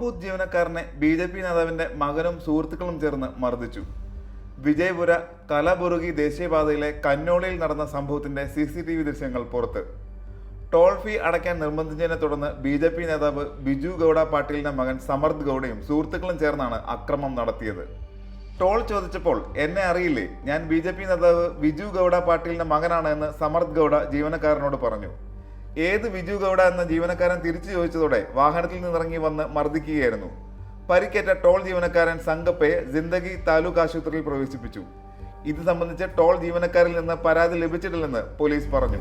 Booth ജീവനക്കാരനെ B J P നേതാവിന്റെ മകനും സുഹൃത്തുക്കളും ചേർന്ന് മർദ്ദിച്ചു. വിജയപുര കലബുറുകി ദേശീയപാതയിലെ കന്നോളിയിൽ നടന്ന സംഭവത്തിന്റെ സി സി ടി വി ദൃശ്യങ്ങൾ പുറത്ത്. ടോൾ ഫീ അടയ്ക്കാൻ നിർബന്ധിച്ചതിനെ തുടർന്ന് ബി ജെ പി നേതാവ് ബിജു ഗൌഡ പാട്ടീലിന്റെ മകൻ സമർദ് ഗൌഡയും സുഹൃത്തുക്കളും ചേർന്നാണ് അക്രമം നടത്തിയത്. ടോൾ ചോദിച്ചപ്പോൾ എന്നെ അറിയില്ലേ? ഞാൻ ബി ജെ പി നേതാവ് ബിജു ഗൌഡ പാട്ടീലിന്റെ മകനാണ് എന്ന് സമർദ് ഗൌഡ ജീവനക്കാരനോട് പറഞ്ഞു. ഏത് വിജു ഗൌഡ എന്ന ജീവനക്കാരൻ തിരിച്ചു ചോദിച്ചതോടെ വാഹനത്തിൽ നിന്നിറങ്ങി വന്ന് മർദ്ദിക്കുകയായിരുന്നു. പരിക്കേറ്റ ടോൾ ജീവനക്കാരൻ സംഗപ്പയെ ജിന്ദഗി താലൂക്ക് ആശുപത്രിയിൽ പ്രവേശിപ്പിച്ചു. ഇത് സംബന്ധിച്ച് ടോൾ ജീവനക്കാരിൽ നിന്ന് പരാതി ലഭിച്ചിട്ടില്ലെന്ന് പോലീസ് പറഞ്ഞു.